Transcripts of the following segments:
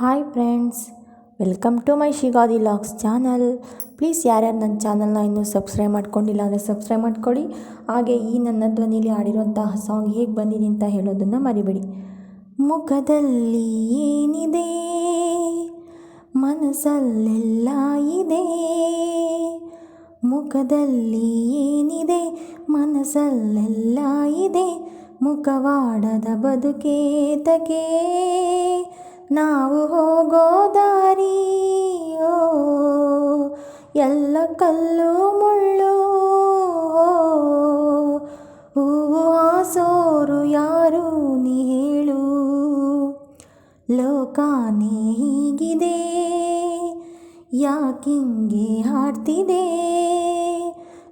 Hi friends welcome to my ಶಿಗಾದಿ logs channel please ಯಾರ್ಯಾರು ನನ್ನ ಚಾನಲ್ನ ಇನ್ನೂ ಸಬ್ಸ್ಕ್ರೈಬ್ ಮಾಡ್ಕೊಂಡಿಲ್ಲ ಅಂದರೆ ಸಬ್ಸ್ಕ್ರೈಬ್ ಮಾಡ್ಕೊಳ್ಳಿ. ಹಾಗೆ ಈ ನನ್ನ ಧ್ವನಿಲಿ ಆಡಿರುವಂತಹ ಸಾಂಗ್ ಹೇಗೆ ಬಂದಿದೆ ಅಂತ ಹೇಳೋದನ್ನು ಮರಿಬೇಡಿ. ಮುಖದಲ್ಲಿ ಏನಿದೆ? ಮನಸ್ಸಲ್ಲೆಲ್ಲ ಇದೆ. ಮುಖದಲ್ಲಿ ಏನಿದೆ? ಮನಸ್ಸಲ್ಲೆಲ್ಲ ಇದೆ. ಮುಖವಾಡದ ಬದುಕೇತಕೆ ನಾವು ಹೋಗೋ ದಾರಿ, ಓ, ಎಲ್ಲ ಕಲ್ಲು ಮುಳ್ಳು ಹೂವು ಹಾಸೋರು ಯಾರು ನೀ ಹೇಳು. ಲೋಕಾನೇ ಹೀಗಿದೆ ಯಾಕಿಂಗೆ ಹಾಡ್ತಿದೆ?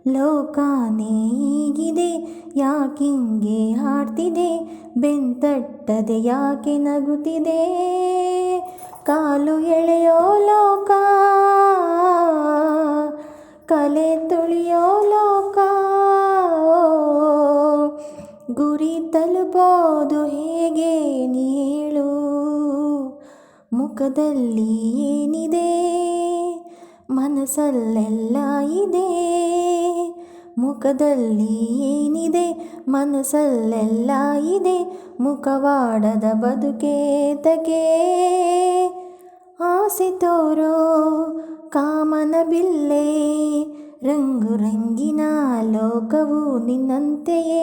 ಲೋಕಾನೇ ಹೀಗಿದೆ ಯಾಕಿಂಗೆ ಹಾಡ್ತಿದೆ? ಬೆಂತಟ್ಟದೆ ಯಾಕೆ ನಗುತ್ತಿದೆ. ಕಾಲು ಎಳೆಯೋ ಲೋಕ, ಕಲೆ ತುಳಿಯೋ ಲೋಕ. ಗುರಿ ತಲುಪೋದು ಹೇಗೆ ನೀಳು ಮುಖದಲ್ಲಿ ಏನಿದೆ? ಮನಸ್ಸಲ್ಲೆಲ್ಲ ಇದೆ. ಮುಖದಲ್ಲಿ ಏನಿದೆ? ಮನಸ್ಸಲ್ಲೆಲ್ಲ ಇದೆ ಮುಖವಾಡದ ಬದುಕೇತಕೆ ಆಸೆ ತೋರೋ ಕಾಮನ ಬಿಲ್ಲೆ. ರಂಗು ರಂಗಿನ ಲೋಕವು ನಿನ್ನಂತೆಯೇ.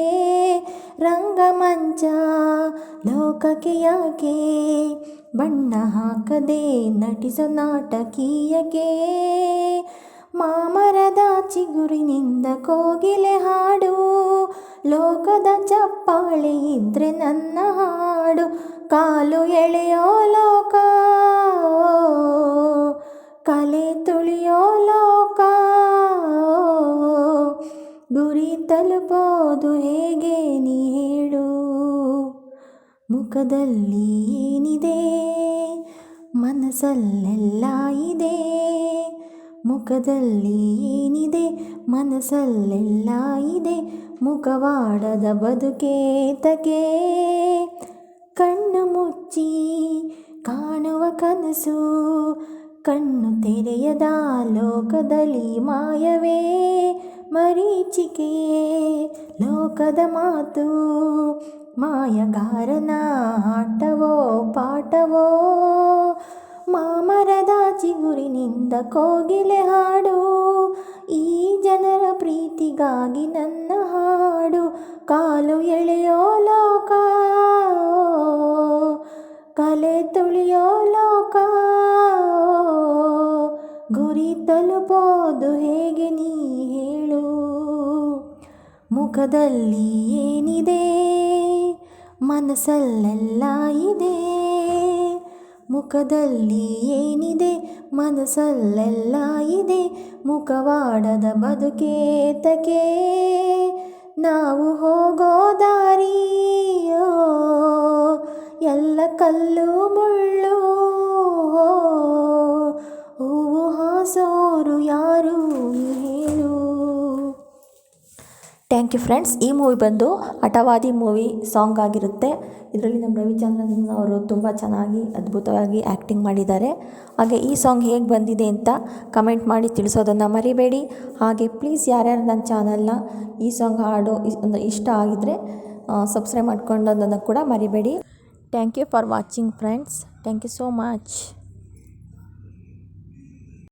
ರಂಗಮಂಚ ಲೋಕಕ್ಕೆ ಯಾಕೆ? ಬಣ್ಣ ಹಾಕದೆ ನಟಿಸೋ ನಾಟಕೀಯಕ್ಕೆ. ಮಾಮರದ ಚಿಗುರಿನಿಂದ ಕೋಗಿಲೆ ಹಾಡು. ಲೋಕದ ಚಪ್ಪಾಳಿ ಇದ್ರೆ ನನ್ನ ಹಾಡು. ಕಾಲು ಎಳೆಯೋ ಲೋಕ, ಕಲೆ ತುಳಿಯೋ ಲೋಕ, ಗುರಿ ತಲುಪೋದು ಹೇಗೆ ನೀ ಹೇಳು. ಮುಖದಲ್ಲಿ ಏನಿದೆ, ಮನಸ್ಸಲ್ಲೆಲ್ಲ ಮುಖದಲ್ಲಿ ಏನಿದೆ? ಮನಸ್ಸಲ್ಲೆಲ್ಲ ಇದೆ. ಮುಖವಾಡದ ಬದುಕೇತಕೆ ಕಣ್ಣು ಮುಚ್ಚಿ ಕಾಣುವ ಕನಸು, ಕಣ್ಣು ತೆರೆಯದ ಲೋಕದಲ್ಲಿ ಮಾಯವೇ? ಮರೀಚಿಕೆ ಲೋಕದ ಮಾತು? ಮಾಯಗಾರನ ಆಟವೋ, ಪಾಠವೋ? ಮಾಮರದ ಕೋಗಿಲೆ ಹಾಡು, ಈ ಜನರ ಪ್ರೀತಿಗಾಗಿ ನನ್ನ ಹಾಡು, ಕಾಲು ಎಳೆಯೋ ಲೋಕ ಕಲೆ ತುಳಿಯೋ ಲೋಕ, ಗುರಿ ತಲುಪೋದು ಹೇಗೆ ನೀ ಹೇಳು? ಮುಖದಲ್ಲಿ ಏನಿದೆ, ಮನಸ್ಸಲ್ಲೆಲ್ಲ ಇದೆ. ಮುಖದಲ್ಲಿ ಏನಿದೆ, ಮನಸ್ಸಲ್ಲೆಲ್ಲ ಇದೆ. ಮುಖವಾಡದ ಬದುಕೇತಕೆ ನಾವು ಹೋಗೋ ದಾರಿಯೋ, ಎಲ್ಲ ಕಲ್ಲು ಮುಳ್ಳು ಹೂವು ಹಾಸೋರು ಯಾರು ಥ್ಯಾಂಕ್ ಯು ಫ್ರೆಂಡ್ಸ್. ಈ ಮೂವಿ ಬಂದು ಹಠವಾದಿ ಮೂವಿ ಸಾಂಗ್ ಆಗಿರುತ್ತೆ. ಇದರಲ್ಲಿ ನಮ್ಮ ರವಿಚಂದ್ರನ್ ಅವರು ತುಂಬ ಚೆನ್ನಾಗಿ, ಅದ್ಭುತವಾಗಿ ಆ್ಯಕ್ಟಿಂಗ್ ಮಾಡಿದ್ದಾರೆ. ಹಾಗೆ ಈ ಸಾಂಗ್ ಹೇಗೆ ಬಂದಿದೆ ಅಂತ ಕಮೆಂಟ್ ಮಾಡಿ ತಿಳಿಸೋದನ್ನು ಮರಿಬೇಡಿ. ಹಾಗೆ ಪ್ಲೀಸ್ ಯಾರ್ಯಾರು ನನ್ನ ಚಾನಲ್ನ ಈ ಸಾಂಗ್ ಹಾಡು ಇಷ್ಟ ಆಗಿದ್ದರೆ ಸಬ್ಸ್ಕ್ರೈಬ್ ಮಾಡ್ಕೊಂಡೋದನ್ನು ಕೂಡ ಮರಿಬೇಡಿ. Thank you for watching friends thank you so much